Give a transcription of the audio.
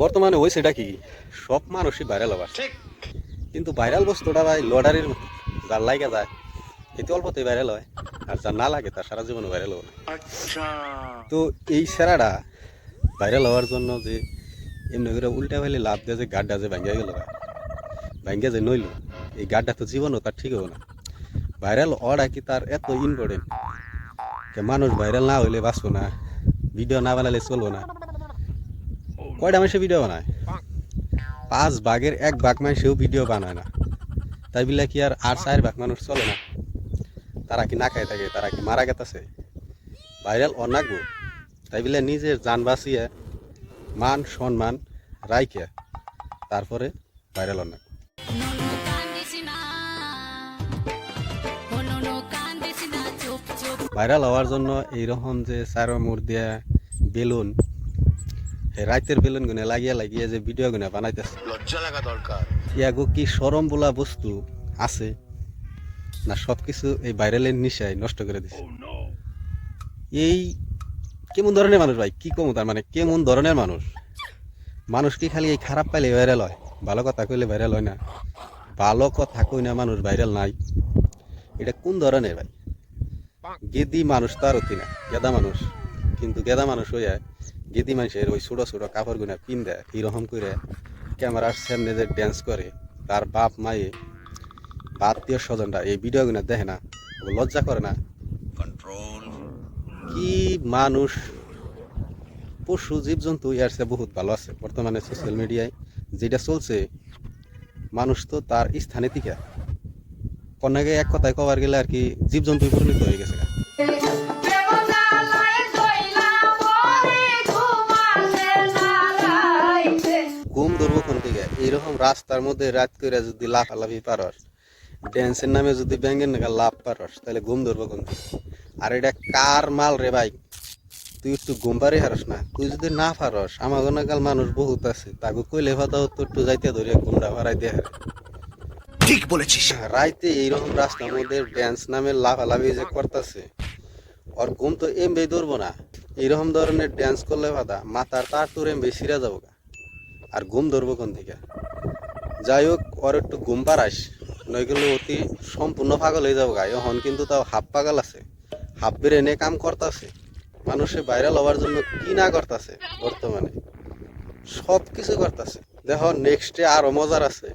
বর্তমানে হয়েছে এটা কি? সব মানুষই ভাইরাল হবার। কিন্তু ভাইরাল বস্তুটা ভাই লটারির যার লাগে যায় এতে অল্পতে ভাইরাল হয় আর যার না লাগে তার সারা জীবনে ভাইরাল হবে না। তো এই সেরাটা ভাইরাল হওয়ার জন্য যে এমনি করে উল্টা ফেলে লাভ দিয়ে যে গাড্ডা যে ভাঙ্গিয়া গেল ভাই ভাঙ্গিয়া যে নইল এই গাড্ডা তো জীবনও তার ঠিক হবে না। ভাইরাল হওয়াটা কি তার এত ইম্পর্টেন্ট যে মানুষ ভাইরাল না হইলে বাঁচবো না ভিডিও না বানালে চলবো না। কয়টা মানুষে ভিডিও বানায়? পাঁচ ভাগের এক ভাগ মানুষেও ভিডিও বানায় না। তাই বিলা কি আর আর চার বাঘ মানুষ চলে না? তারা কি না খায় থাকে? তারা কি মারা গেতেছে? ভাইরাল অনাগো তাই বিলা নিজের যান বাঁচিয়ে, মান, সম্মান রাইকে তারপরে ভাইরাল chup. ভাইরাল হওয়ার জন্য এইরকম যে চারো মুড় দিয়া বেলুন রাইতের বেলুন গুনে লাগিয়ে লাগিয়ে যে ভিডিও গুনে বানাইতেছে। লজ্জা লাগা দরকার। ইয়াগো কি সরম বলা বস্তু আছে না সবকিছু এই ভাইরালের নিশায় নষ্ট করে দিছে? এই কেমন ধরনের মানুষ ভাই? কি কম তার মানে? কেমন ধরনের মানুষ? মানুষ কি খালি এই খারাপ পাইলে ভাইরাল হয়? ভালো কথা কইলে ভাইরাল হয় না। ভালো কথা কই না মানুষ ভাইরাল নাই। এটা কোন ধরনের ভাই? গেদি মানুষ তো আর অতি না গেদা মানুষ। কিন্তু গেদা মানুষ হইয়া গেদি মানুষের ওই ছোট ছোট কাপড় গুনা পিন দেয় এইরকম করে ক্যামেরার সামনে যে ড্যান্স করে তার বাপ মায়ে বা আত্মীয় স্বজনরা এই ভিডিও গুনা দেখে না লজ্জা করে না? কি মানুষ? পশু জীবজন্তু ইয়ার চেয়ে বহুত ভালো আছে বর্তমানে সোশ্যাল মিডিয়ায় যেটা চলছে মানুষ তো তার স্থানে টিকা। কন্যাকে এক কথায় কবার গেলে আর কি জীবজন্তু পরিণত হয়ে গেছে এইরকম রাস্তার মধ্যে রাত করে যদি লাফালাফি পারস ড্যান্সের নামে যদি ব্যাঙ্গের নাগা লাভ পারস তাহলে ঘুম ধরবো কোন আর এটা কার মাল রে ভাই? তুই একটু ঘুম পারি হারস না। তুই যদি না পারস আমার নাগাল মানুষ বহুত আছে। তাকে কইলে ভাতা তো একটু যাইতে ধরে ঘুমটা ভাড়াই হারে ঠিক বলেছিস। রাইতে এইরকম রাস্তার মধ্যে ড্যান্স নামে লাফালাফি যে করতেছে ওর ঘুম তো এম এমবে ধরবো না। এইরকম ধরনের ড্যান্স করলে বাদা মাথার তার তোর এমবে সিরা যাব গা। আর ঘুম ধরবো কোন থেকে যাই হোক, ওর একটু ঘুম পারাস নইগুলো অতি সম্পূর্ণ পাগল হয়ে যাব গাই হন কিন্তু তাও হাফ পাগল আছে, হাফ এনে কাম করতেছে। মানুষে ভাইরাল হওয়ার জন্য কি না করতেছে বর্তমানে? সব কিছু করতেছে। দেখো নেক্সটে আরও মজার আছে।